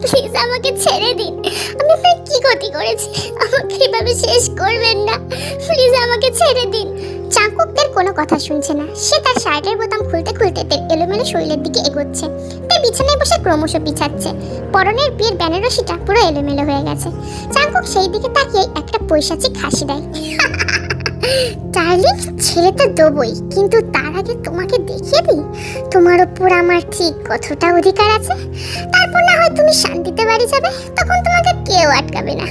Please আমাকে ছেড়ে দিন। আমি আপনার কি ক্ষতি করেছি? আমাকে এভাবে শেষ করবেন না। প্লিজ আমাকে ছেড়ে দিন। চাকুকদের কোনো কথা শুনছে না। সে তার শার্টের বোতাম খুলতে খুলতে তার এলোমেলো শরীরের দিকে এগোচ্ছে। তাই বিছানায় বসে ক্রমশ পিছাচ্ছে। পরনের বিয়ের বেনারসিটা পুরো এলোমেলো হয়ে গেছে। চাকুক সেই দিকে তাকিয়ে একটা পৈশাচিক হাসি দেয়। ডার্লিং ছেড়ে তো দেবই, কিন্তু তার আগে তোমাকে দেখিয়ে দিই। তোমার উপর আমার ঠিক কতটা অধিকার আছে, তারপর না হয় তুমি শান্তিতে বাড়ি যাবে, তখন তোমাকে কেউ আটকাবে না।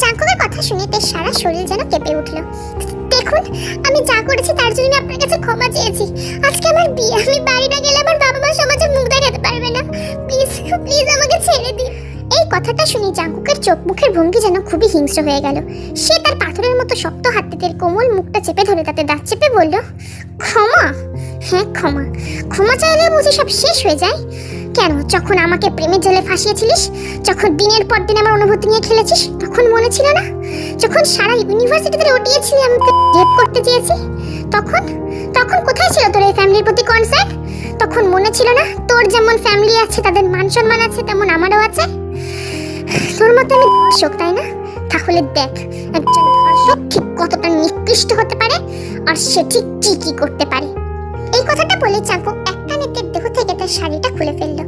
চাকুকের কথা শুনে তার সারা শরীর যেন কেঁপে উঠল। দেখুন, আমি যা করেছি তার জন্য আপনার কাছে ক্ষমা চেয়েছি। আজকে আমার বিয়ে, আমি বাড়ি না গেলে আমার বাবা মা সমাজে মুখ দেখাতে পারবে না। প্লিজ প্লিজ আমাকে ছেড়ে দিন। কথাটা শুনে জাঙ্কুকের চোখ মুখের ভঙ্গি যেন খুবই হিংস্র হয়ে গেল। সে তার পাথরের মতো শক্ত হাতের কোমল মুখটা চেপে ধরে, তাতে দাঁত চেপে বলল, ক্ষমা হ্যাঁ ক্ষমা। ক্ষমা চাইলে বুঝি সব শেষ হয়ে যায়। কেন, যখন আমাকে প্রেমের জলে ফাঁসিয়েছিলিস, যখন দিনের পর দিন আমার অনুভূতি নিয়ে খেলেছিস, তখন মনে ছিল না? যখন সারা ইউনিভার্সিটিতে রটিয়েছিলি আমি রেপ করতে চেয়েছি, তখন? তখন কোথায় ছিল তোর এই ফ্যামিলির প্রতি কনসার্ন তখন মনে ছিল না, তোর যেমন ফ্যামিলি আছে, তাদের মান সম্মান আছে, তেমন আমারও আছে। তোর মতো আমি ধর্ষক, তাই না? তাহলে দেখ, একজন ধর্ষক ঠিক কতটা নিকৃষ্ট হতে পারে আর সে ঠিক কি কি করতে পারে। এই কথাটা বলে চাকু একটা নেতের দেহ থেকে তার শাড়িটা খুলে ফেলল।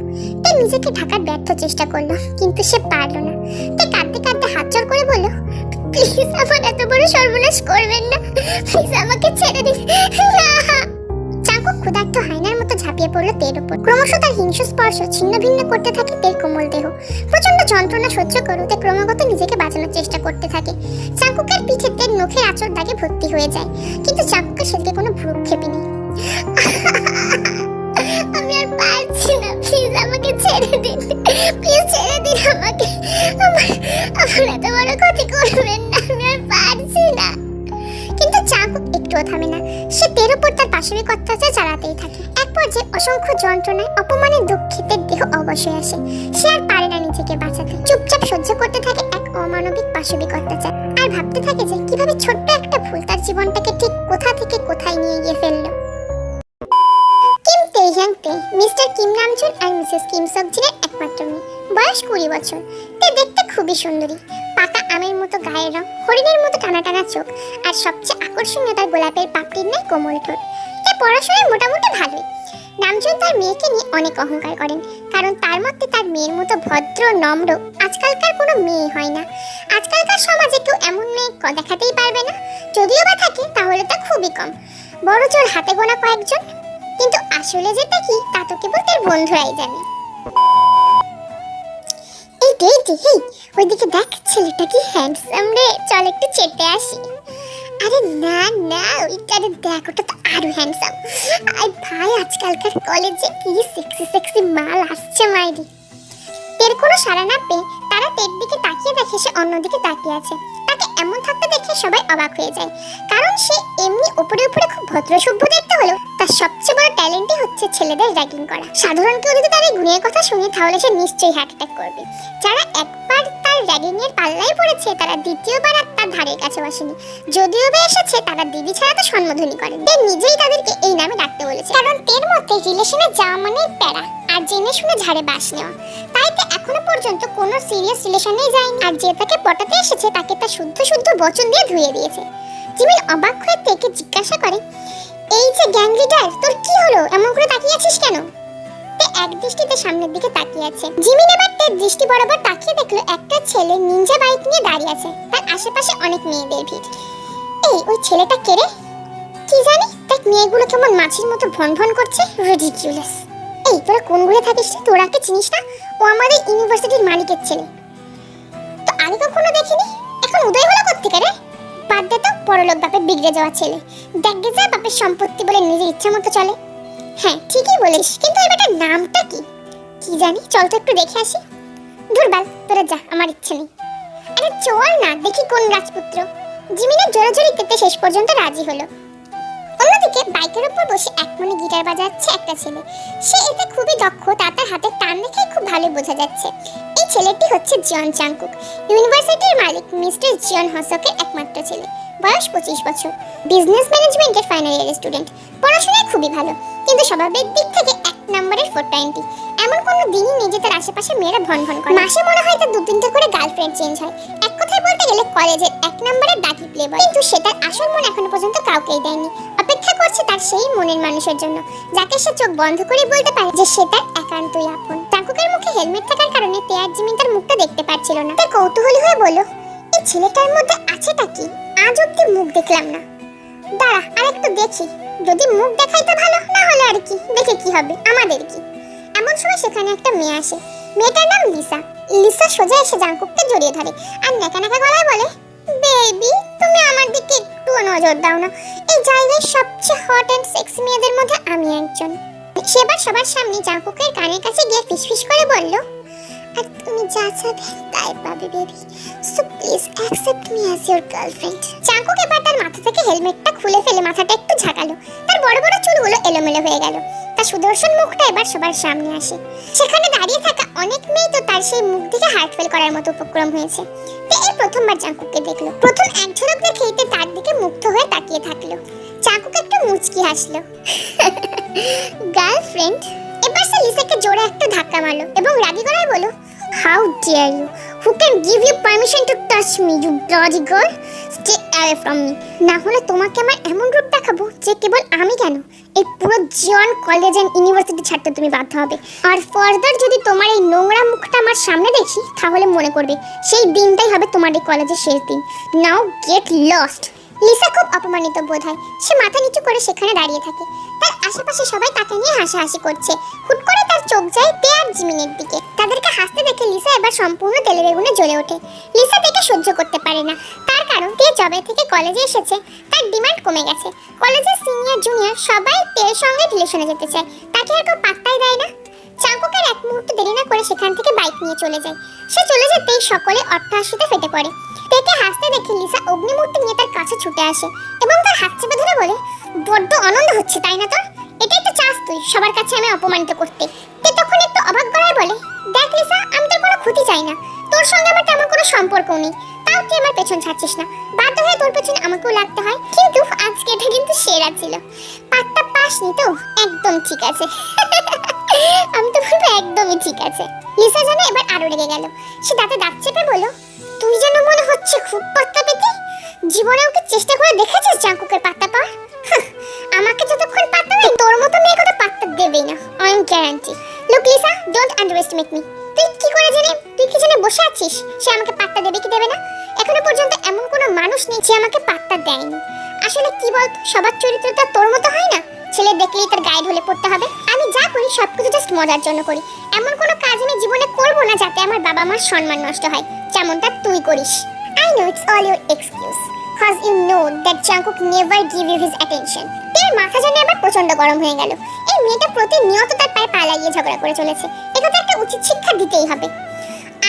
তে নিজেকে ঢাকার ব্যর্থ চেষ্টা করল, কিন্তু সে পারল না। তে কাঁদতে কাঁদতে হাত জোর করে বলল, প্লিজ আমার এত বড় সর্বনাশ করবেন না। প্লিজ আমাকে ছেড়ে দিন। চাকু ক্ষুধার্ত হায়নার মতো ঝাঁপিয়ে পড়ল তের উপর। ক্রমশ তার হিংস্র স্পর্শ ছিন্ন ভিন্ন করতে থাকে তের কোমল দেহ। প্রচণ্ড যন্ত্রণা সহ্য করতে ক্রমাগত নিজেকে বাঁচানোর চেষ্টা করতে থাকে। চাকুকের পিঠে তের নখের আচর দাগে ভর্তি হয়ে যায়, কিন্তু চাকুকের সেদিকে কোনো ভ্রুক্ষেপই নেই। আমি আর পারছি না প্লিজ আমাকে ছেড়ে দিন প্লিজ ছেড়ে দিন আমাকে। আমার আমার এত বড় ক্ষতি করবেন না, আমি আর পারছি না। কিন্তু চাকুক একটুও থামে না, সে তের উপর তার পাশবিক অত্যাচার চালাতেই থাকে। পর্যায়ে অসংখ্য যন্ত্রণায় অপমানে দুঃখিতের দেহ অবশ্যই আসে। সে আর পারে না নিজেকে বাঁচাতে। চুপচাপ সহ্য করতে থাকে এক অমানবিক পাশবিক অত্যাচার। আর ভাবতে থাকে যে কীভাবে ছোট্ট একটা ভুল তার জীবনটাকে ঠিক কোথা থেকে কোথায় নিয়ে গিয়ে ফেলল। কিম মিস্টার কিম নামচুন আর মিসেস কিম সবজিনের একমাত্র মেয়ে। বয়স কুড়ি বছর। তে দেখতে খুবই সুন্দরী। পাকা আমের মতো গায়ের রং, হরিণের মতো টানা টানা চোখ, আর সবচেয়ে আকর্ষণীয় তার গোলাপের পাপড়ির ন্যায় কোমল ঠোঁট। পড়াশোনায় মোটামুটি ভালোই। নামচুন তার মেয়েকে নিয়ে অনেক অহংকার করেন, কারণ তার মধ্যে তার মেয়ের মতো ভদ্র, নম্র, আজকালকার কোনো মেয়ে হয় না। আজকালকার সমাজে কেউ এমন মেয়ে দেখাতেই পারবে না। যদিও বা থাকে, তাহলে তা খুবই কম। বড় জোর হাতে গোনা কয়েকজন। কিন্তু আসলে যেটা কি, তা তো কেবল তার বন্ধুরাই জানে। এই দে দে ওইদিকে দেখ, ছেলেটা কি হ্যান্ডসাম রে। চল একটু চেটে আসি। আরে না না ওইটারে দেখ তো আরও হ্যান্ডসাম আই ভাই, আজকালকার কলেজে কি সেক্সি সেক্সি মাল আসছে মাইরি। এর কোনো সাড়া না পেয়ে তারা তের দিকে তাকিয়ে দেখে, সে অন্যদিকে তাকিয়ে আছে। তাকে এমন থাকতে দেখে সবাই অবাক হয়ে যায়। কারণ সে এমনি উপরে উপরে খুব ভদ্র সভ্য দেখতে হলেও তার সবচেয়ে বড় ট্যালেন্টই হচ্ছে ছেলেদের র্যাগিং করা। সাধারণ কেউ যদি তার এই গুণের কথা শুনে, তাহলে সে নিশ্চয়ই হার্ট অ্যাটাক করবে। যারা একবার র্যাগিং পাল্লায় পড়েছে, তারা দ্বিতীয়বার আর তার ধারের যদিও বা এসেছে, তারা দিদি ছাড়া তো সম্বোধনই করে। নিজেই তাদেরকে এই নামে ডাকতে বলেছে। কারণ তের মতে রিলেশনে মানে প্যারা, আর জেনে শুনে ঝাড়ে বাস নেওয়া। তাই তো এখনও পর্যন্ত কোনো সিরিয়াস রিলেশনেই যায়নি। আর যে তাকে পটাতে এসেছে, তাকে শুদ্ধ শুদ্ধ বচন দিয়ে ধুয়ে দিয়েছে। জিমিন অবাক হয়ে তেকে জিজ্ঞাসা করে, এই যে গ্যাং লিডার তোর কি হলো? এমন করে তাকিয়ে আছিস দৃষ্টিতে সামনের দিকে তাকিয়ে আছে। জিমিন এবার তের দৃষ্টি বরাবর তাকিয়ে দেখল একটা ছেলে নিনজা বাইক নিয়ে দাঁড়িয়ে আছে। তার আশেপাশে অনেক মেয়েদের ভিড়। এই, ওই ছেলেটা কে রে? কি জানি? দেখ, মেয়েগুলো কেমন মাছির মতো ভন ভন করছে। রিডিকিউলাস এই, তোরা কোন ঘুরে থাকিস রে? তোরা কে চিনিস না? ও আমাদের ইউনিভার্সিটির মালিকের ছেলে। তো আগে কখনো দেখিনি? এখন উদয় হলো কোথেকে রে? বাদ দে তো বড়লোক বাপের বিগড়ে যাওয়া ছেলে। দেখবে যা, বাপের সম্পত্তি বলে নিজের ইচ্ছা মতো চলে। হ্যাঁ ঠিকই বলিস কিন্তু এই বেটার নামটা কি? কি জানি? চল তো একটু দেখে আসি। দুর্বাল, তোরা যা, আমার ইচ্ছে নেই। আরে চল না, দেখি কোন রাজপুত্র। জিমিনের জোরাজোরি করতে শেষ পর্যন্ত রাজি হলো। অন্যদিকে বাইকের উপর বসে এক মনে গিটার বাজাচ্ছে একটা ছেলে। সে এতে খুবই দক্ষ, তা তার হাতের টান দেখে খুব ভালো বোঝা যাচ্ছে। এই ছেলেটি হচ্ছে জন চাংকুক। ইউনিভার্সিটির মালিক, মিস্টার জন হসকের একমাত্র ছেলে। বয়স পঁচিশ বছর। বিজনেস ম্যানেজমেন্টের ফাইনাল ইয়ার স্টুডেন্ট পড়াশোনায় খুবই ভালো, কিন্তু স্বভাবের দিক থেকে এক নম্বরের ফোর টোয়েন্টি এমন কোনো দিনই তার আশেপাশে মেয়েরা ভন ভন করে। মাসে মনে হয় তার দু তিনটে করে গার্লফ্রেন্ড চেঞ্জ হয়। এক কথায় বলতে গেলে কলেজের এক নম্বরের ডাকি প্লে বয় কিন্তু সেটার আসল মন এখনও পর্যন্ত কাউকেই দেয়নি। অপেক্ষা করছে তার সেই মনের মানুষের জন্য, যাকে সে চোখ বন্ধ করে বলতে পারে যে সে তার একান্তই আপন। চাকুকের মুখে হেলমেট থাকার কারণে তেয়ার জিমিন তার মুখটা দেখতে পাচ্ছিল না। তার কৌতূহলী হয়ে বলল ছেলেটার মধ্যে আছেটা কি? আজ অব্দি মুখ দেখলাম না। দাঁড়া আর একটু দেখি। যদি মুখ দেখাই তো ভালো, না হলে আর কি? দেখে কি হবে? আমাদের কি? এমন সময় সেখানে একটা মেয়ে আসে। মেয়েটার নাম লিসা। লিসা সোজা এসে জাঙ্কুককে জড়িয়ে ধরে আর নেকা নেকা গলায় বলে, বেবি, তুমি আমার দিকে একটু নজর দাও না। এই জায়গায় সবচেয়ে হট অ্যান্ড সেক্সি মেয়েদের মধ্যে আমি একজন। সেবার সবার সামনে জাঙ্কুকের কানের কাছে গিয়ে ফিসফিস করে বলল আর তুমি যা চাবে তাই পাবে baby so please accept me as your girlfriend Jungkook এবার তার মাথা থেকে হেলমেটটা খুলে ফেলে, মাথাটা একটু ঝাঁকালো। তার বড় বড় চুলগুলো এলোমেলো হয়ে গেল। তার সুদর্শন মুখটা এবার সবার সামনে আসে। সেখানে দাঁড়িয়ে থাকা অনেক মেয়ে তো তার সেই মুখ দেখে হার্ট ফেল করার মতো উপক্রম হয়েছে। তে এই প্রথমবার চাঙ্কুককে দেখল। প্রথম এক ঝলক দেখেই তার দিকে মুগ্ধ হয়ে তাকিয়ে থাকল। চাঙ্কুক একটু মুচকি হাসলো। গার্লফ্রেন্ড এবার সে লিসাকে জোরে একটা ধাক্কা মারলো এবং রাগী গলায় বলল how dare you who can give you permission to touch me you bloody girl stay away from me না হলে তোমাকে আমার এমন রূপ দেখাবো যে কেবল আমি কেন? এই পুরো জন কলেজ অ্যান্ড ইউনিভার্সিটি ছাড়তে তুমি বাধ্য হবে। আর ফার্দার যদি তোমার এই নোংরা মুখটা আমার সামনে দেখি, তাহলে মনে করবে সেই দিনটাই হবে তোমার এই কলেজের শেষ দিন। নাও গেট লস্ট লিসা খুব অপমানিত বোধ হয়। সে মাথা নিচু করে সেখানে দাঁড়িয়ে থাকে। তার আশেপাশে সবাই তাকে নিয়ে হাসাহাসি করছে। হুট করে তার চোখ যায় তে আর জিমিনের দিকে। তাদেরকে হাসতে দেখে লিসা এবার সম্পূর্ণ তেলে বেগুনে জ্বলে ওঠে। লিসা দেখে সহ্য করতে পারে না। তার কারণ তে জবে থেকে কলেজে এসেছে। তার ডিমান্ড কমে গেছে। কলেজের সিনিয়র, জুনিয়র সবাই তের সঙ্গে রিলেশনে যেতে চায়। তাকে আর কেউ পাত্তাই দেয় না। চাঙ্কুকের এক মুহূর্ত দেরি না করে সেখান থেকে বাইক নিয়ে চলে যায়। সে চলে যেতেই সকলে অট্টহাসিতে ফেটে পড়ে। তেকে হাসতে দেখে লিসা অগ্নিমূর্তি নিয়ে তার কাছে ছুটে আসে এবং তার হাত চেপে ধরে বলে, বড্ড আনন্দ হচ্ছে, তাই না তোর? এটাই তো চাস তুই, সবার কাছে আমি অপমানিত করতে। তে তখন একটু অবাক গলায় বলে, দেখ লিসা, আমি তোর কোনো ক্ষতি চাই না। তোর সঙ্গে আমার তেমন কোনো সম্পর্ক নেই। তাও তুই আমার পেছন ছাড়ছিস না। বাধ্য হয়ে তোর পেছনে আমাকেও লাগতে হয়। কিন্তু আজকে এটা কিন্তু সেরা ছিল। পাটটা পাসনি তো? একদম ঠিক আছে। আমি তো বলব একদমই ঠিক আছে। লিসা যেন এবার আরও রেগে গেল। সে দাঁতে দাঁত চেপে বলল তুই যেন মনে হচ্ছে খুব পাত্তা পেতে। জীবনে ওকে চেষ্টা করে দেখেছিস জাঙ্কুকের পাত্তা হাহ, আমাকে যতক্ষণ পাত্তা দেয় তোর মতো মেয়ে কথা পাত্তা দেবেই না। I am guarantee look Lisa don't underestimate me তুই কি করে জেনে তুই কি জেনে বসে আছিস? সে আমাকে পাত্তা দেবে কি দেবে না? এখনও পর্যন্ত এমন কোনো মানুষ নেই যে আমাকে পাত্তা দেয়নি। আসলে কি বলতো? সবার চরিত্রটা তোর মতো হয় না? ছেলে দেখলেই তার গায়ে ঢলে পড়তে হবে। আমি যা করি, সবকিছু জাস্ট মজার জন্য করি। এমন কোনো কাজ আমি জীবনে করব না যাতে আমার বাবা মার সম্মান নষ্ট হয়। যেমনটা তুই করিস। I know it's all your excuse cause you know that Jungkook never give you his attention. তের মাথা যেন এবার প্রচণ্ড গরম হয়ে গেল। এই মেয়েটা প্রতিনিয়ত তার পায়ে পা লাগিয়ে ঝগড়া করে চলেছে। একে তো একটা উচিত শিক্ষা দিতেই হবে।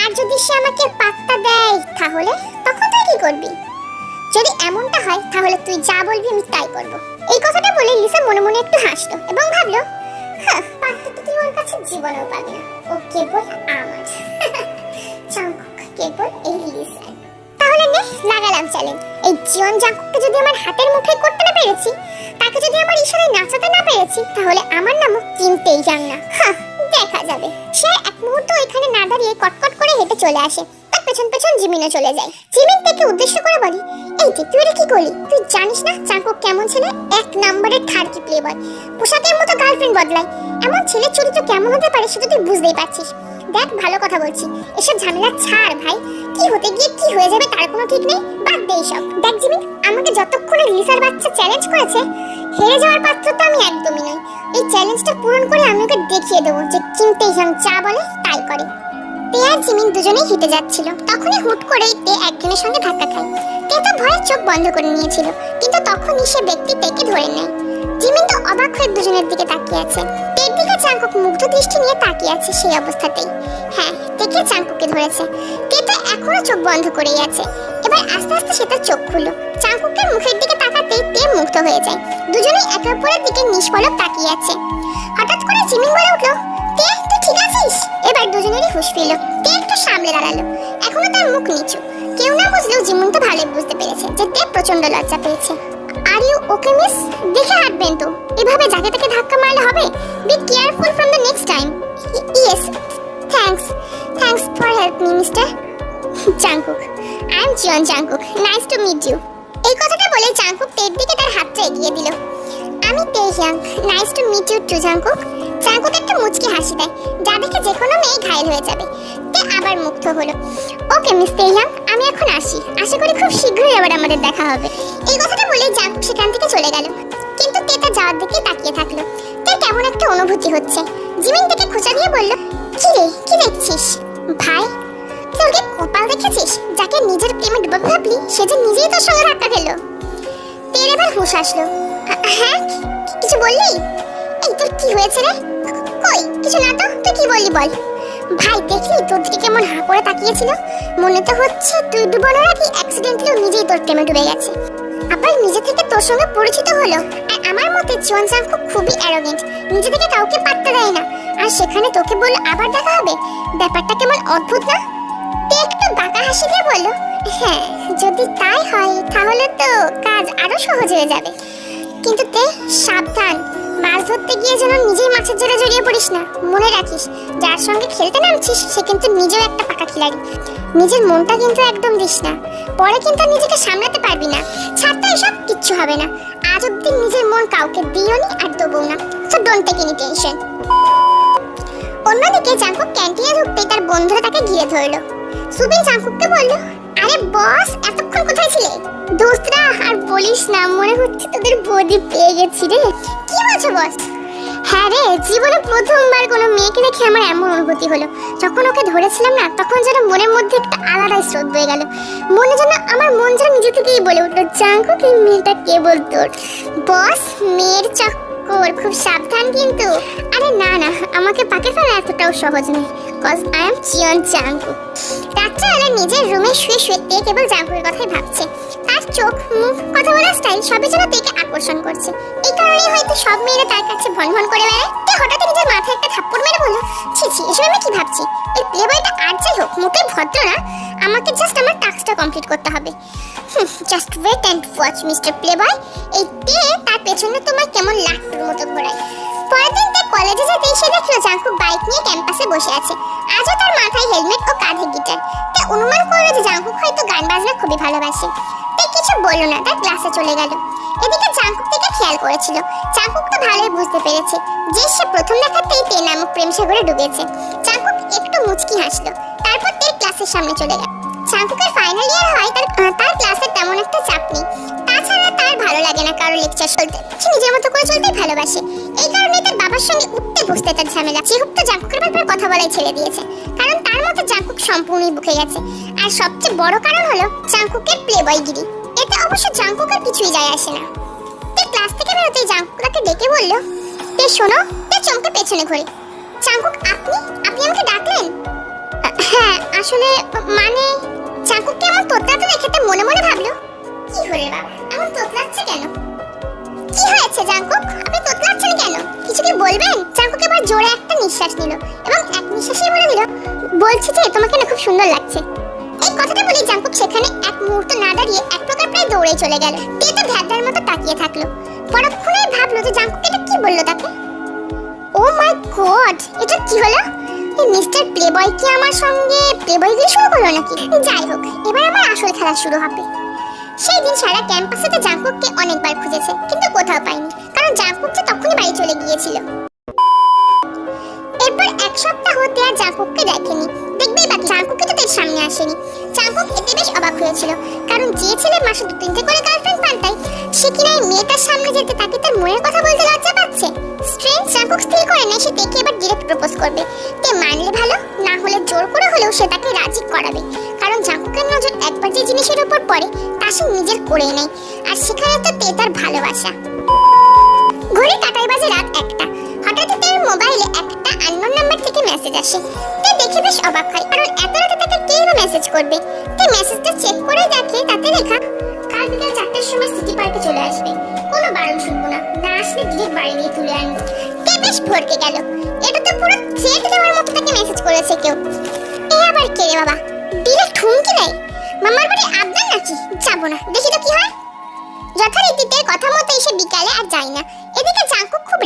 আর যদি সে আমাকে পাত্তা দেয় তাহলে? তখন তুই কি করবি? যদি এমনটা হয় তাহলে তুই যা বলবি আমি তাই করব। এই কথাটা বলে লিসা মনে মনে একটু হাসলো এবং ভাবলো "হাহ, পাত্তা তুই ওর কাছে জীবনেও পাবি না। ও কেবল আমার। চাঙ্কুক কেবল এই লিসা তাহলে নে লাগালাম চ্যালেঞ্জ এই জীবন জাঙ্কুককে যদি আমার হাতের মুঠে করতে তাকে যদি আমার নাচাতে না তাহলে আমার নামও না। দেখা যাবে। এক মুহূর্ত ওইখানে না দাঁড়িয়ে কটকট করে হেঁটে চলে আসে। পেছন পেছন জিমিনও চলে যায়। জিমিন তাকে উদ্দেশ্য করে বলি, এই যে, তুই এটা কি করলি? তুই জানিস না চাঙ্কুক কেমন ছেলে? এক নম্বরের থার্কি প্লে বয় পোশাকের মতো গার্লফ্রেন্ড বদলায়। এমন ছেলের চরিত্র কেমন হতে পারে সেটা তুই বুঝতেই পারছিস। দেখ, ভালো কথা বলছি। এসব ঝামেলা ছাড় ভাই। কি হতে গিয়ে কি হয়ে যাবে তার কোনো ঠিক নেই। বাদ দে সব দেখ, জিমিন, আমাকে যতক্ষণে লিসার বাচ্চা চ্যালেঞ্জ করেছে, হেরে যাওয়ার পাত্র তো আমি একদমই নই। এই চ্যালেঞ্জটা পূরণ করে আমি ওকে দেখিয়ে দেবো যে হিসাম যা বলে তাই করে। তে আর জিমিন দুজনেই হেঁটে যাচ্ছিল। তখনই হুট করেই তে একজনের সঙ্গে ধাক্কা খায়। তে তো ভয়ে চোখ বন্ধ করে নিয়েছিল, কিন্তু তখনই সে ব্যক্তি তেকে ধরে নেয়। জিমিন তো অবাক হয়ে দুজনের দিকে তাকিয়ে আছে। তের দিকে চাঙ্কুক মুগ্ধ দৃষ্টি নিয়ে তাকিয়ে আছে সেই অবস্থাতেই। হ্যাঁ তেকে চাঙ্কুকে ধরেছে। তে তো এখনও চোখ বন্ধ করেই আছে। এবার আস্তে আস্তে সে তার চোখ খুলল। চাঙ্কুকের মুখের দিকে তাকাতেই তে মুগ্ধ হয়ে যায়। দুজনেই একে অপরের দিকে নিষ্পলক তাকিয়ে আছে। হঠাৎ করে জিমিন বলে উঠল, তে, তুই ঠিক আছিস? এবার দুজনেরই হুঁশ ফিরল। তে একটু সামলে দাঁড়াল? এখনও তার মুখ নিচু। কেউ না বুঝলেও জিমুন তো ভালোই বুঝতে পেরেছে যে তে প্রচণ্ড লজ্জা পেয়েছে। আর ইউ ওকে মিস দেখে হাঁটবেন তো। এভাবে যাকে তাকে ধাক্কা মারলে হবে? Be careful from the next time yes thanks thanks for help me mister Jungkook I am Jeon Jungkook nice to meet you এই কথাটা বলে জাংকুক তের দিকে তার হাতটা এগিয়ে দিল। Nice to meet you too Jungkook Jungkook একটা মুচকি হাসি দেয়, যা দেখে যে কোনো মেয়ে ঘায়ল হয়ে যাবে। তে আবার মুক্ত হলো। ওকে, মিস তেহিয়াং আমি এখন আসি। আশা করি খুব শীঘ্রই আবার আমাদের দেখা হবে। এই কথাটা বলে জাংকুক সেখান থেকে চলে গেল। কিন্তু তেতা যাওয়ার দিকে তাকিয়ে থাকল। তার কেমন একটা অনুভূতি হচ্ছে। জিমিন থেকে খোঁচা দিয়ে বলল, কি রে, কি দেখছিস? ভাই তুই ওকে কপাল দেখেছিস? যাকে নিজের প্রেমে ডুবাবে ভাবলি, সে যে নিজেই তোর সঙ্গে ধাক্কা খেলো? তের এবার হুঁশ আসলো। হ্যাঁ কিছু বললি? এই তোর কি হয়েছে রে? কই, কিছু না তো, তুই কি বললি বল? ভাই, দেখলি তোর দিকে কেমন হা করে তাকিয়েছিল? মনে তো হচ্ছে তুই ডুবানোর আগে অ্যাক্সিডেন্টলি নিজেই তোর প্রেমে ডুবে গেছে। আবার নিজে থেকে তোর সঙ্গে পরিচিত হলো, আর আমার মতে জন খুব খুবই অ্যারোগেন্ট নিজে থেকে কাউকে পাত্তা দেয় না। আর সেখানে তোকে বলল আবার দেখা হবে? ব্যাপারটা কেমন অদ্ভুত না? একটু বাঁকা হাসি দিয়ে বলল হ্যাঁ যদি তাই হয়, তাহলে তো কাজ আরও সহজ হয়ে যাবে। কিন্তু তে, সাবধান। মাছ ধরতে গিয়ে যেন নিজেই মাছের জলে জড়িয়ে পড়িস না। মনে রাখিস, যার সঙ্গে খেলতে নামছিস, সে কিন্তু নিজেও একটা পাকা খিলাড়ি। নিজের মনটা কিন্তু একদম দিস না। পরে কিন্তু নিজেকে সামলাতে পারবি না। ছাড়তে এসব কিচ্ছু হবে না। আজ অব্দি নিজের মন কাউকে দিও নি আর দেবো না। So don't take any tension অন্যদিকে জাঙ্কুক ক্যান্টিনে ঢুকতেই তার বন্ধুরা তাকে ঘিরে ধরলো। সুবিন জাঙ্কুককে বলল আরে বস, এতক্ষণ কোথায় ছিলে? দোস্তরা, আর বলিস না, মনে হচ্ছে তোদের বডি পেয়ে গেছি রে। কি বলছো বস? হ্যাঁ রে, জীবনে প্রথমবার কোনো মেয়েকে দেখে আমার এমন অনুভূতি হলো। যখন ওকে ধরেছিলাম না, তখন যেন মনের মধ্যে একটা আলাদাই স্রোত বয়ে গেল। মনে যেন আমার মন যেন নিজে থেকেই বলে উঠল জাঙ্কুক এই মেয়েটা কেবল তোর বস, মেয়ের চক্কর খুব সাবধান কিন্তু। আরে না না, আমাকে পাকে ফেলা এতটাও সহজ নয় cause I am Jeon Jungkook রাত্রেবেলা নিজের রুমে শুয়ে শুয়ে তে কেবল জাঙ্কুকের কথাই ভাবছে। তার চোখ, মুখ, কথা বলার স্টাইল সবই যেন তেকে আকর্ষণ করছে। এই কারণেই হয়তো সব মেয়েরা তার কাছে ভন ভন করে বেড়ায়। তে হঠাৎ নিজের মাথায় একটা থাপ্পড় মেরে বলল, ছি ছি, এসব আমি কি ভাবছি? এই প্লে বয়টা আর যাই হোক মোটেই ভদ্র না আমাকে জাস্ট আমার টাস্কটা কমপ্লিট করতে হবে। Just wait and watch mister play boy এই তে তার পেছনে তোমার কেমন লাট্টুর মতো ঘোরায় পরের দিন তে কলেজে যেতে এসে দেখল জাঙ্কুক বাইক নিয়ে ক্যাম্পাসে বসে আছে। আজও তার মাথায় হেলমেট ও কাঁধে গিটার তে অনুমান করল যে জাঙ্কুক হয়তো গান বাজনা খুবই ভালোবাসে। তে কিছু বলল না, তার ক্লাসে চলে গেল। এদিকে জাঙ্কুক থেকে খেয়াল করেছিল। জাঙ্কুক তো ভালোই বুঝতে পেরেছে যে সে প্রথম দেখাতেই তে নামক প্রেম সাগরে ডুবেছে। জাঙ্কুক একটু মুচকি হাসলো। তারপর তে ক্লাসের সামনে চলে গেল। জাঙ্কুকের ফাইনাল ইয়ার হয় তার তার ক্লাসে তেমন একটা চাপ নেই। তার ভালো লাগে না কারও লেকচার শুনতে সে নিজের মতো করে চলতেই ভালোবাসে। এই কারণে তার বাবার সঙ্গে উঠতে বসতে তার ঝামেলা। চেহুক তো জাঙ্কুকের ব্যাপারে কথা বলাই ছেড়ে দিয়েছে। কারণ তার মতো জাঙ্কুক সম্পূর্ণই বুকে গেছে। আর সবচেয়ে বড় কারণ হলো জাঙ্কুকের প্লে বয়গিরি এতে অবশ্য জাঙ্কুকের কিছুই যায় আসে না। তে ক্লাস থেকে বেরোতেই জাঙ্কুক তাকে ডেকে বলল, তে শোনো, তে চমকে পেছনে ঘুরে। জাঙ্কুক, আপনি? আপনি আমাকে ডাকলেন? হ্যাঁ আসলে মানে চাকুকে আমার তোতলাতে দেখে মনে মনে ভাবলো? কি হরে তে ভ্যাদার ভাবলো যে জাঙ্কুক কি বলল তাকে? ও মাই গড এটা কি হলো? এই মিস্টার প্লেবয় কি আমার সঙ্গে প্লেবয় দিয়ে শুরু করল নাকি? যাই হোক, এবার আমার আসল খেলা শুরু হবে। সেই দিন সারা ক্যাম্পাসে তো জাঙ্কুককে অনেকবার খুঁজেছে, কিন্তু কোথাও পায়নি। কারণ জাঙ্কুক যে তখনই বাড়ি চলে গিয়েছিল। হতে আর জাঙ্কুককে দেখেনি। দেখবেই বাকি জাঙ্কুককে তো তার সামনে আসেনি। জাঙ্কুক এতে বেশ অবাক হয়েছিল, কারণ যে ছেলে মাসে দু তিনটে করে গার্লফ্রেন্ড পাল্টায়, সে কিনা এই মেয়েটার সামনে যেতে তাকে তার মনের কথা বলতে লজ্জা পাচ্ছে? স্ট্রেঞ্জ জাঙ্কুক স্থির করে নেয়, সে দেখে এবার ডিরেক্ট প্রপোজ করবে। তে মানলে ভালো, না হলে জোর করে হলেও সে তাকে রাজি করাবে। কারণ জাঙ্কুকের নজর একবার যে জিনিসের উপর পড়ে, তা সে নিজের করে নেয়। আর সেখানে তো তে তার ভালোবাসা। ঘড়ি কাটাই বাজে রাত একটা। হঠাৎ তার মোবাইলে একটা আননোন নাম্বার থেকে মেসেজ আসে। তে দেখে বেশ অবাক হয়, কারণ এত রাতে তাকে কে বা মেসেজ করবে? তে মেসেজটা চেক করে দেখে তাতে লেখা, কাল বিকাল চারটার সময় সিটি পার্কে চলে আসবে। কোনো বারণ শুনব না না আসলে ডিরেক্ট বাড়ি নিয়ে তুলে আনব। তে বেশ ভরকে গেল। এটা তো পুরো থ্রেট দেওয়ার মতো তাকে মেসেজ করেছে কেউ। এ আবার কে রে বাবা? ডিরেক্ট হুমকি দেয়? মামার বাড়ি আবদার নাকি? যাব না, দেখি তো কি হয়। যথারীতিতে কথা মতো এসে বিকালে আর যায় না।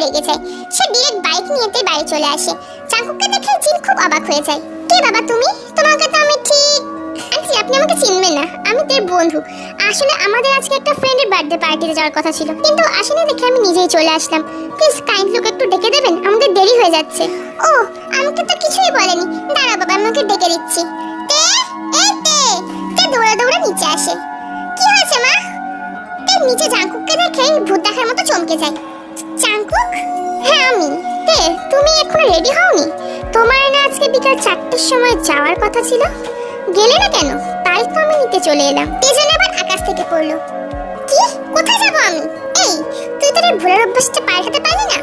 রেগে যায় সে ডিরেক্ট বাইক নিয়ে তে বাড়ি চলে আসে। চাঙ্কুককে দেখে জিন খুব অবাক হয়ে যায়। কে বাবা তুমি? তোমাকে তো আমি ঠিক আন্টি, আপনি আমাকে চিনবেন না। আমি তোর বন্ধু। আসলে আমাদের আজকে একটা ফ্রেন্ডের বার্থডে পার্টিতে যাওয়ার কথা ছিল। কিন্তু আসেনি দেখে আমি নিজেই চলে আসলাম। প্লিজ কাইন্ড লোক একটু ডেকে দেবেন? আমাদের দেরি হয়ে যাচ্ছে। ও আমাকে তো কিছুই বলেনি। দাঁড়া বাবা আমাকে ডেকে দিচ্ছি। তে এই তে তে দৌড়া দৌড়া নিচে আসে। কি হয়েছে মা? তে নিচে জাঙ্কুককে দেখে ভূত দেখার মতো চমকে যায়। জাঙ্কুক হ্যাঁ আমি। তে তুমি এখনও রেডি হওনি? তোমার না আজকে বিকাল চারটের সময় যাওয়ার কথা ছিল? গেলে না কেন? তাই তো আমি নিতে চলে এলাম। তেজন আবার আকাশ থেকে পড়ল। কি? কোথায় যাব আমি? এই, তুই তোর ভুলের অভ্যাসটা পাল্টাতে পারলি না?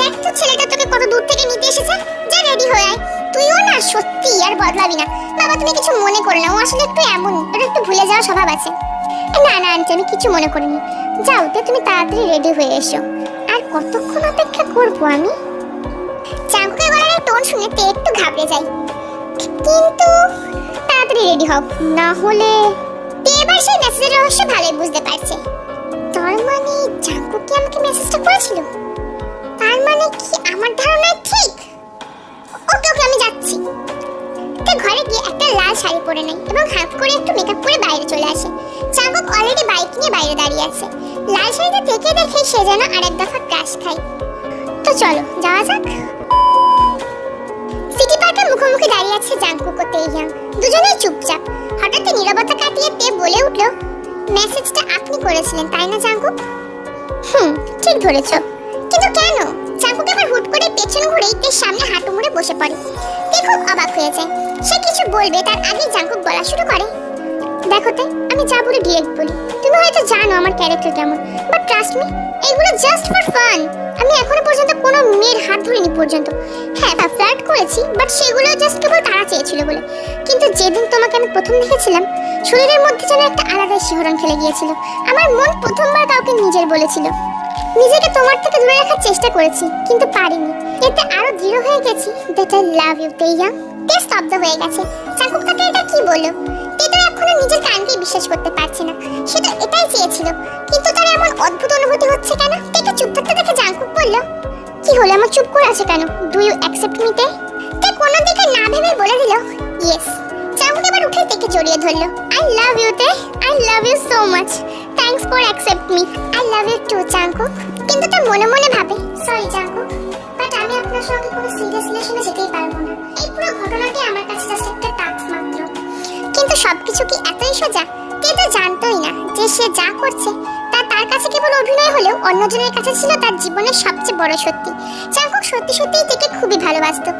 দেখ তো ছেলেটা তোকে কত দূর থেকে নিতে এসেছে। যা রেডি হয়ে আয়। তুইও না সত্যি আর বদলাবি না। বাবা, তুমি কিছু মনে করো না। ও আসলে একটু এমন, ওর একটু ভুলে যাওয়ার স্বভাব আছে। না না, আন্টি, আমি কিছু মনে করিনি। যাও, তে তুমি তাড়াতাড়ি রেডি হয়ে এসো। কতক্ষণ অপেক্ষা করব আমি? চাঙ্কুকের গলার টোন শুনে তে একটু ঘাবড়ে যায় কিন্তু তাড়াতাড়ি রেডি হও, না হলে তে এবার সেই মেসেজের রহস্য ভালোই বুঝতে পারছে। তার মানে জাঙ্কু কি আমাকে মেসেজটা করেছিল? তার মানে কি আমার ধারণা ঠিক? ওকে ওকে, আমি যাচ্ছি। তে ঘরে গিয়ে একটা লাল শাড়ি পরে নেয় এবং হাফ করে একটু মেকআপ করে বাইরে চলে আসে। চাঙ্কুক অলরেডি বাইক নিয়ে বাইরে দাঁড়িয়ে আছে। লাল শাড়িতে থেকে দেখে সে যেন আরেক দফা ক্রাশ খায়। তো চলো, যাওয়া যাক। সিটি পার্কের মুখোমুখি দাঁড়িয়ে আছে ও তেইয়াং। দুজনেই চুপচাপ। হঠাৎ নীরবতা কাটিয়ে তে বলে উঠল মেসেজটা আপনি করেছিলেন, তাই না জাংকুক? হুম, ঠিক ধরেছ। কিন্তু কেন? জাংকুক এবার হুট করে পেছন ঘুরেই তের সামনে হাঁটু মুড়ে বসে পড়ে। তে খুব অবাক হয়ে যায় সে কিছু বলবে, তার আগে জাংকুক বলা শুরু করে। দেখো তে, আমি যা বলি ডিরেক্ট বলি। তুমি হয়তো জানো আমার ক্যারেক্টার কেমন বাট ট্রাস্ট মি এগুলো জাস্ট ফর ফান আমি এখনও পর্যন্ত কোনো মেয়ের হাত ধরিনি পর্যন্ত। হ্যাঁ ফ্ল্যাট করেছি বাট সেগুলো জাস্ট কেবল তারা চেয়েছিল বলে। কিন্তু যেদিন তোমাকে আমি প্রথম দেখেছিলাম, শরীরের মধ্যে যেন একটা আলাদা শিহরণ খেলে গিয়েছিল। আমার মন প্রথমবার কাউকে নিজের বলেছিল। নিজেকে তোমার থেকে দূরে রাখার চেষ্টা করেছি, কিন্তু পারিনি। এতে আরও দৃঢ় হয়ে গেছি। দ্যাট আই লাভ ইউ তেইয়া তে স্তব্ধ হয়ে গেছে। চাকুক তাকে এটা কি বলল? তে এখনও নিজের কানকে বিশ্বাস করতে পারছে না। সে তো এটাই চেয়েছিল। কিন্তু তার এমন অদ্ভুত অনুভূতি হচ্ছে কেন? তেকে চুপ থাকতে দেখে জাঙ্কুক বলল, কি হলো? আমার চুপ করে আছে কেন? ডু ইউ অ্যাকসেপ্ট মি তে তে কোনো দিকে না ভেবে বলে দিল ইয়েস জাঙ্কুক এবার উঠে তেকে জড়িয়ে ধরলো I love you Tae I love you so much thanks for accept me I love you too Jungkook কিন্তু তা মনে মনে ভাবে সরি জাঙ্কুক বাট আমি আপনার সঙ্গে কোনো সিরিয়াস রিলেশনে যেতেই পারব না। এই পুরো ঘটনাটি আমার কাছে জাস্ট একটা টাস্ক মাত্র। কিন্তু সবকিছু কি এতই সোজা? কে তো জানতোই না যে সে যা করছে তার কাছে কেবল অভিনয় হলেও অন্যজনের কাছে ছিল তার জীবনের সবচেয়ে বড় সত্যি চাঙ্কুক সত্যি সত্যিই থেকে খুবই ভালোবাসতো।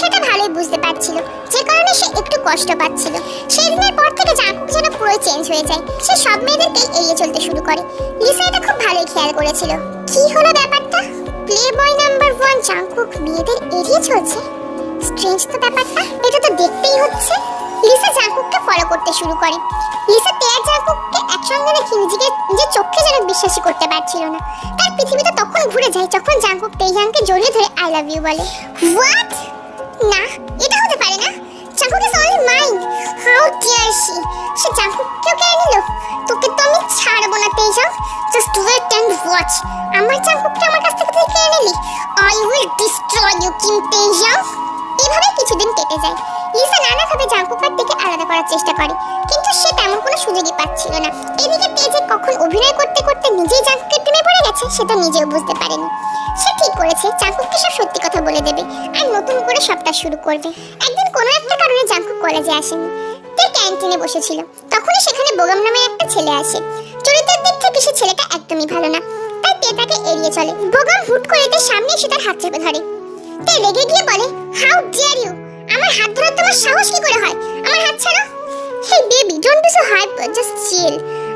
সেটা ভালোই বুঝতে পারছিল, যে কারণে সে একটু কষ্ট পাচ্ছিল। সেই দিনের পর থেকে চাঙ্কুক যেন পুরো চেঞ্জ হয়ে যায়, সে সব মেয়েদেরকে এড়িয়ে চলতে শুরু করে। লিসা এটা খুব ভালোই খেয়াল করেছিল। কি হলো ব্যাপারটা? প্লে বয় নাম্বার ওয়ান চাঙ্কুক মেয়েদের এড়িয়ে চলছে? স্ট্রেঞ্জ তো ব্যাপারটা, এটা তো দেখতেই হচ্ছে। লিসা জাঙ্কুককে ফলো করতে শুরু করে। লিসা তেয়ার জাঙ্কুককে একসঙ্গে দেখে নিজেকে নিজের চোখে যেন বিশ্বাসই করতে পারছিল না। তার পৃথিবীটা তখন ঘুরে যায় যখন জাঙ্কুক তেয়াংকে জড়িয়ে ধরে আই লাভ ইউ বলে। হোয়াট না, এটা হতে পারে না। Jungkook is only mine how dare she সে জাঙ্কুককেও কেড়ে নিল? তোকে তো আমি ছাড়বো না তেজাং জাস্ট ওয়েট এন্ড ওয়াচ আমার জাঙ্কুককে আমার কাছ থেকে তুই কেড়ে নিলি? I will destroy you Kim তেজাং এভাবে কিছুদিন কেটে যায়। লিসা নানাভাবে জাঙ্কুকার থেকে আলাদা করার চেষ্টা করে, কিন্তু সে তেমন কোনো সুযোগই পাচ্ছিল না। এদিকে তেজে কখন অভিনয় করতে করতে নিজেই জাঙ্কুকের প্রেমে পড়ে গেছে, সেটা নিজেও বুঝতে পারেনি। সে ঠিক করেছে, জাঙ্কুককে সব সত্যি কথা বলে দেবে, আর নতুন করে সবটা শুরু করবে। একদিন কোনো একটা কারণে জাঙ্কুক কলেজে আসেনি। তে ক্যান্টিনে বসেছিল। তখনই সেখানে বোগাম নামে একটা ছেলে আসে। চরিত্রের দিক থেকে সে ছেলেটা একদমই ভালো না। তাই তে তাকে এড়িয়ে চলে। বোগাম হুট করে তার সামনে এসে তার হাত চেপে ধরে। তে রেগে গিয়ে বলে হাউ ডিয়ার ইউ আমার হাত ধরার তোমার সাহস কি করে হয়? আমার হাত ছাড়ো। Hey baby don't be so hyper just chill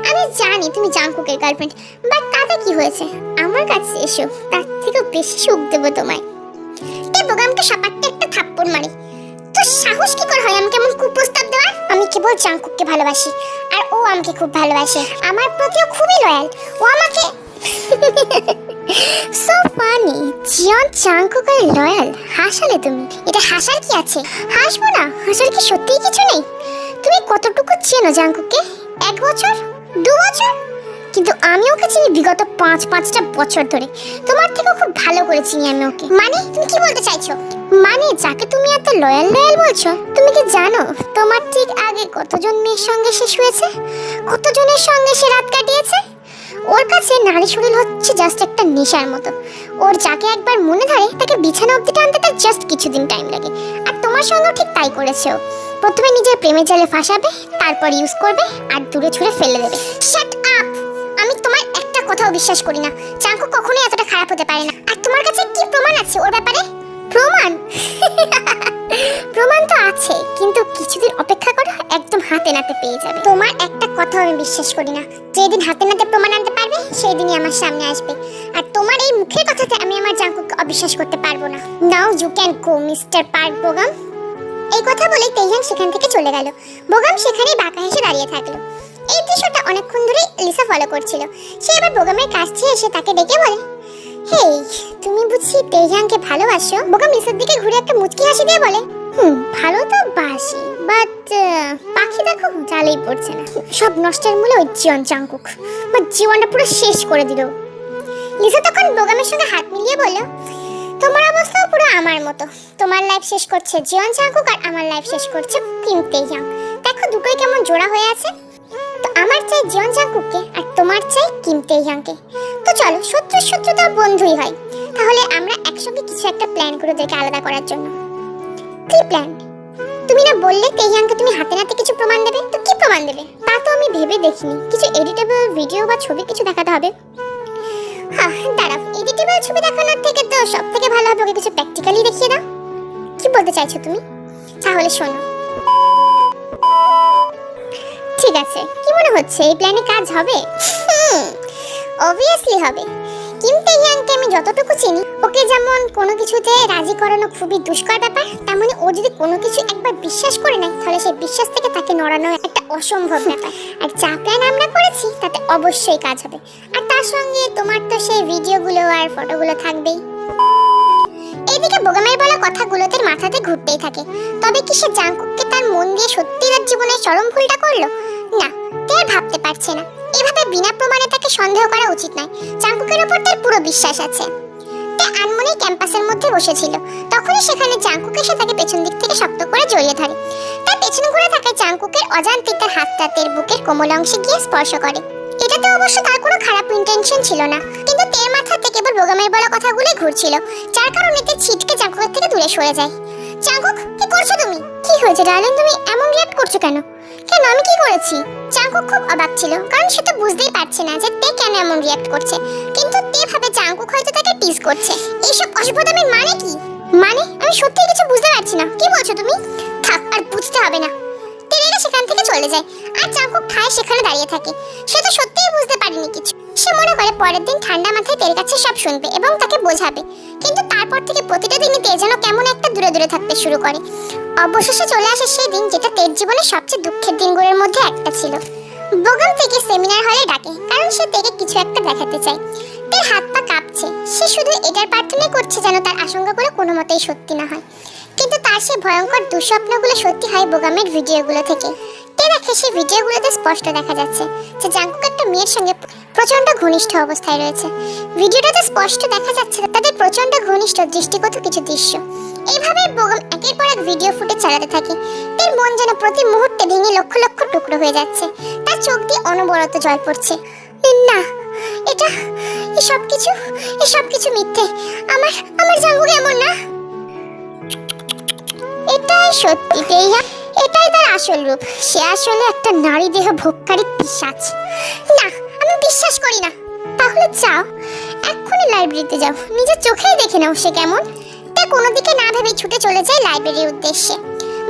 আমি জানি তুমি জাঙ্কুকের গার্লফ্রেন্ড বাট তাতে কি হয়েছে? আমার কাছে এসো, তার থেকেও বেশি সুখ দেবো তোমায়। তে বোগামকে সাপাট্টে একটা থাপ্পড় মারে। তোর সাহস কি করে হয় আমাকে এমন কুপ্রস্তাব দেওয়ার? আমি কেবল জাঙ্কুককে ভালোবাসি, আর ও আমাকে খুব ভালোবাসে। আমার প্রতিও খুবই লয়াল ও আমাকে সো ফানি জিয়ন চাঙ্কুকের লয়াল হাসালে তুমি। এটা হাসার কি আছে? হাসবো না? হাসার কি সত্যিই কিছু নেই? তুমি কতটুকু চেনো জাঙ্কুককে? এক বছর? দু বছর? কিন্তু আমি ওকে চিনি বিগত পাঁচ, পাঁচটা বছর ধরে। তোমার থেকেও খুব ভালো করে চিনি আমি ওকে। মানে তুমি কি বলতে চাইছো? মানে যাকে তুমি এত লয়াল লয়াল বলছো, তুমি কি জানো তোমার ঠিক আগে কতজন মেয়ের সঙ্গে সে শুয়েছে? কতজনের সঙ্গে সে রাত কাটিয়েছে? ওর কাছে নারী শরীর হচ্ছে জাস্ট একটা নেশার মতো। ওর যাকে একবার মনে ধরে, তাকে বিছানা অব্দি টানতে তার জাস্ট কিছুদিন টাইম লাগে। আর তোমার সঙ্গেও ঠিক তাই করেছে ও। প্রথমে নিজের প্রেমে জালে ফাঁসাবে, তারপর ইউজ করবে, আর দূরে ছুঁড়ে ফেলে দেবে। শাট আপ আমি তোমার একটা কথাও বিশ্বাস করি না। চাঙ্কু কখনোই এতটা খারাপ হতে পারে না। আর তোমার কাছে কি প্রমাণ আছে ওর ব্যাপারে? প্রমাণ? প্রমাণ তো আছে, কিন্তু কিছুদিন অপেক্ষা করো একদম হাতে নাতে পেয়ে যাবে। তোমার একটা কথা আমি বিশ্বাস করি না। যেদিন হাতে নাতে প্রমাণ আনতে পারবে সেই দিনই আমার সামনে আসবে। আর তোমার এই মুখের কথাতে আমি আমার জাঙ্কুকে অবিশ্বাস করতে পারব না। Now you can go mister Park Bogum এই কথা বলে তেইহান সেখান থেকে চলে গেল। বোগাম সেখানেই বাঁকা হেসে দাঁড়িয়ে থাকল। এই দৃশ্যটা অনেকক্ষণ ধরে লিসা ফলো করছিল। সে এবার বোগামের কাছে এসে তাকে ডেকে বলে হেই, তুমি বুঝছি তেজাংকে ভালোবাসো? বোগাম লিসার দিকে ঘুরে একটা মুচকি হাসি দিয়ে বলে, হুম, ভালো তো বাসি বাট পাখি দেখো জালেই পড়ছে না। সব নষ্টের মূলে ওই জীবন চাঙ্কুক বা জীবনটা পুরো শেষ করে দিল। লিসা তখন বোগামের সঙ্গে হাত মিলিয়ে বলল, তোমার অবস্থাও পুরো আমার মতো। তোমার লাইফ শেষ করছে জীবন চাঙ্কুক আর আমার লাইফ শেষ করছে কিম দেখো দুটোই কেমন জোড়া হয়ে আছে। আমার চাই জীবন চাঙ্কুককে আর তোমার চাই কিম তেজাংকে তো চলো শত্রু শত্রু তো বন্ধুই হয়। তাহলে আমরা একসঙ্গে কিছু একটা প্ল্যান করে ওদেরকে আলাদা করার জন্য। কি প্ল্যান তুমি না বললে তেজাংকে তুমি হাতে নাতে কিছু প্রমাণ দেবে? তো কি প্রমাণ দেবে? তা তো আমি ভেবে দেখিনি। কিছু এডিটেবল ভিডিও বা ছবি কিছু দেখাতে হবে। হ্যাঁ দাঁড়াও। এডিটেবল ছবি দেখানোর থেকে তো সব থেকে ভালো হবে ওকে কিছু প্র্যাকটিক্যালি দেখিয়ে দাও। কি বলতে চাইছো তুমি? তাহলে শোনো। ঠিক আছে। কি মনে হচ্ছে, এই প্ল্যানে কাজ হবে? অবভিয়াসলি হবে। কিন্তু ইয়াংকে আমি যতটুকু চিনি, ওকে যেমন কোনো কিছুতে রাজি করানো খুবই দুষ্কর ব্যাপার, তেমনি ও যদি কোনো কিছু একবার বিশ্বাস করে নেয়, তাহলে সেই বিশ্বাস থেকে তাকে নড়ানো একটা অসম্ভব ব্যাপার। আর যা প্ল্যান আমরা করেছি, তাতে অবশ্যই কাজ হবে। আর তার সঙ্গে তোমার তো সেই ভিডিওগুলো আর ফটোগুলো থাকবেই। এইদিকে বোগামের বলা কথাগুলোতে মাথাতে ঘুরতেই থাকে। তবে কি সে জাংকুককে তার মন দিয়ে সত্যি তার জীবনের চরম ভুলটা করল? না আর ভাবতে পারছে না? এভাবে বিনা প্রমাণে তাকে সন্দেহ করা উচিত নয়। জাংকুকের উপর তার পুরো বিশ্বাস আছে। তে আনমনেই ক্যাম্পাসের মধ্যে বসেছিল। তখনই সেখানে জাংকুক এসে তাকে পেছন দিক থেকে শক্ত করে জড়িয়ে ধরে। তার পেছনে ঘুরে থাকা জাংকুকের অজান্তিক তার হাতটা তের বুকের কোমল অংশে গিয়ে স্পর্শ করে। এটাতে অবশ্য তার কোনো খারাপ ইন্টেনশন ছিল না। কিন্তু তের মাথাতে কেবল বোগামের বলা কথাগুলোই ঘুরছিল, যার কারণে তে ছিটকে জাঙ্কুকের থেকে দূরে সরে যায়। জাঙ্কুক কি করছ তুমি? কি হয়েছে ডার্লিং তুমি এমন রিয়াক্ট করছ কেন? কেন, আমি কি করেছি? চাঙ্কু খুব অবাক ছিল, কারণ সে তো বুঝতেই পারছে না যে তে কেন এমন রিয়াক্ট করছে। কিন্তু তে ভাবে চাঙ্কু হয়তো তাকে টিজ করছে। এইসব অসভ্যতামের মানে কি? মানে আমি সত্যি কিছু বুঝতে পারছি না। কি বলছো তুমি? থাক, আর বুঝতে হবে না। তেরেরা সেখান থেকে চলে যায়। আর চাঙ্কুক ঠায় সেখানে দাঁড়িয়ে থাকে। সে তো সত্যিই বুঝতে পারেনি কিছু। সে মনে করে পরের দিন ঠান্ডা মাথায় তের কাছে সব শুনবে এবং তাকে বোঝাবে। কিন্তু তারপর থেকে প্রতিটা দিনই তে যেন কেমন একটা দূরে দূরে থাকতে শুরু করে। অবশেষে চলে আসে সেই দিন যেটা তের জীবনের সবচেয়ে দুঃখের দিনগুলোর মধ্যে একটা ছিল। বোগাম থেকে সেমিনার হলে ডাকে, কারণ সে তেকে কিছু একটা দেখাতে চায়। তের হাত পা কাঁপছে। সে শুধু এটার প্রার্থনাই করছে যেন তার আশঙ্কাগুলো কোনো মতেই সত্যি না হয়। তার সেই ভয়ঙ্কর দুঃস্বপ্নগুলো সত্যি হয় বোগামের ভিডিওগুলো থেকে। তে দেখে সেই ভিডিওগুলোতে স্পষ্ট দেখা যাচ্ছে যে জাঙ্কুক একটা মেয়ের সঙ্গে প্রচণ্ড ঘনিষ্ঠ অবস্থায় রয়েছে। ভিডিওটাতে স্পষ্ট দেখা যাচ্ছে তাদের প্রচণ্ড ঘনিষ্ঠ দৃষ্টিগত কিছু দৃশ্য। এইভাবে বোগাম একের পর এক ভিডিও ফুটে চালাতে থাকে। তার মন যেন প্রতি মুহূর্তে ভেঙে লক্ষ লক্ষ টুকরো হয়ে যাচ্ছে। তার চোখ দিয়ে অনবরত জল পড়ছে। না, এটা এসব কিছু এসব কিছু মিথ্যে। আমার আমার জাঙ্কুক এমন না। এটাই সত্যি তেইয়া এটাই তার আসল রূপ। সে আসলে একটা নারী দেহ ভোগকারী পিশাচ না, আমি বিশ্বাস করি না। তাহলে যাও, এক্ষুনি লাইব্রেরিতে যাও। নিজের চোখেই দেখে নাও সে কেমন। তা কোনো দিকে না ভেবে ছুটে চলে যায় লাইব্রেরির উদ্দেশ্যে।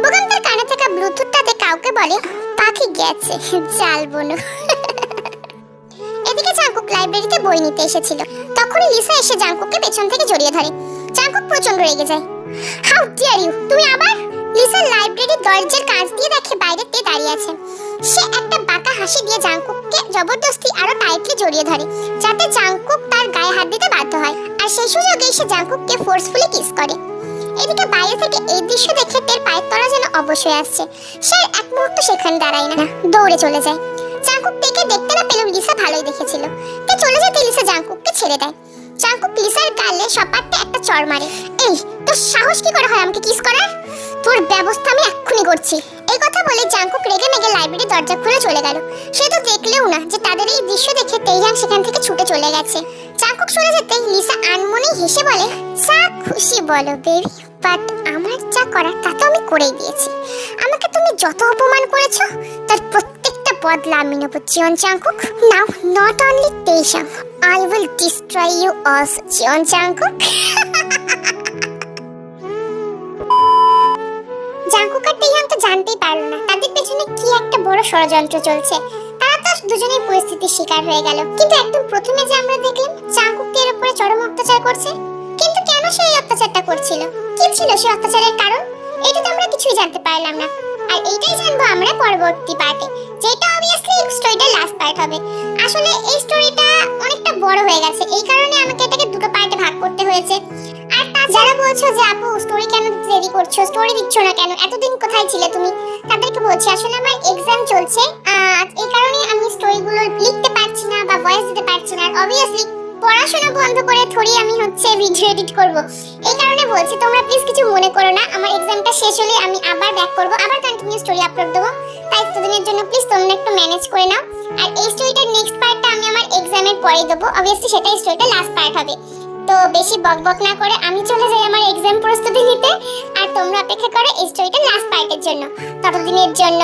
বোগাম তার কানে থাকা ব্লুটুথটাতে কাউকে বলে, পাখি গেছে চাল বনু। এদিকে জাঙ্কুক লাইব্রেরিতে বই নিতে এসেছিল। তখনই লিসা এসে জাঙ্কুককে পেছন থেকে জড়িয়ে ধরে। জাঙ্কুক প্রচণ্ড রেগে যায়। হাউ ডিয়ার ইউ তুমি আবার লিসা লাইব্রেরির দরজার কাঁচ দিয়ে দেখে বাইরে তে দাঁড়িয়ে আছে। সে একটা বাঁকা হাসি দিয়ে জাঙ্কুককে জবরদস্তি আরও টাইটলি জড়িয়ে ধরে, যাতে জাঙ্কুক তার গায়ে হাত দিতে বাধ্য হয়। আর সেই সুযোগে সে জাঙ্কুককে ফোর্সফুলি কিস করে। এদিকে বাইরে থেকে এই দৃশ্য দেখে তের পায়ের তলা যেন অবশ্যই আসছে। সে এক মুহূর্ত সেখানে দাঁড়ায় না, দৌড়ে চলে যায়। জাঙ্কুক দেখে দেখতে না পেলেও লিসা ভালোই দেখেছিল। তো চলে যেতে লিসা জাঙ্কুককে ছেড়ে দেয়। জাঙ্কুক লিসার গালে সপাটে একটা চড় মারে। এই, তোর সাহস কি করে হয় আমাকে কিস করার? তোর ব্যবস্থা আমি এক্ষুনি করছি। এই কথা বলে জাঙ্কুক রেগে মেগে লাইব্রেরি দরজা খুলে চলে গেল। সে তো দেখলেও না যে তাদের এই দৃশ্য দেখে তেইয়াং সেখান থেকে ছুটে চলে গেছে। জাঙ্কুক সরে যেতেই লিসা আনমনে হেসে বলে, যা খুশি বলো বেবি বাট আমার যা করার তা তো আমি করেই দিয়েছি। আমাকে তুমি যত অপমান করেছ, তার প্রত্যেকটা নেব Jeon Jungkook now not only তেইশাং I will destroy you also Jeon Jungkook Jungkook আর তো জানতেই পারল না। তাদের পেছনে কি একটা বড় ষড়যন্ত্র চলছে। তারা তো দুজনেই পরিস্থিতির শিকার হয়ে গেল। কিন্তু একদম প্রথমে যে আমরা দেখলাম জাঙ্কুক এর উপরে চরম অত্যাচার করছে। কিন্তু কেন সে এই অত্যাচারটা করছিল? কি ছিল সেই অত্যাচারের কারণ? এটা তো আমরা কিছুই জানতে পারলাম না। আর এইটাই জানব আমরা পরবর্তী পার্টে, যেটা অবভিয়াসলি স্টোরিটার লাস্ট পার্ট হবে। আসলে এই স্টোরিটা অনেকটা বড় হয়ে গেছে, এই কারণে আমাকে এটাকে দুটো পার্টে ভাগ করতে হয়েছে। আর যারা বলছো যে, আপু স্টোরি কেন দেরি করছ? স্টোরি দিচ্ছ না কেন? এতদিন কোথায় ছিলে তুমি? তাদেরকে বলছি, আসলে আমার এক্সাম চলছে এই কারণে আমি স্টোরিগুলো লিখতে পারছি না বা ভয়েস দিতে পারছি না। আর অবভিয়াসলি পড়াশোনা বন্ধ করে থরি আমি হচ্ছে ভিডিও এডিট করব। এই কারণে বলছি, তোমরা প্লিজ কিছু মনে করো না, আমার এক্সামটা শেষ হলে আমি আবার ব্যাক করব, আবার কন্টিনিউ স্টোরি আপলোড দেবো। তাই ততদিনের জন্য প্লিজ তোমরা একটু ম্যানেজ করে নাও। আর এই স্টোরিটার নেক্সট পার্টটা আমি আমার এক্সামের পরে দেবো। অবভিয়াসলি সেটাই স্টোরিটা লাস্ট পার্ট হবে। তো বেশি বকবক না করে, আমি চলে যাই আমার এক্সাম প্রস্তুতি নিতে। আর তোমরা অপেক্ষা করো এই স্টোরিটা লাস্ট পার্টের জন্য। ততদিনের জন্য।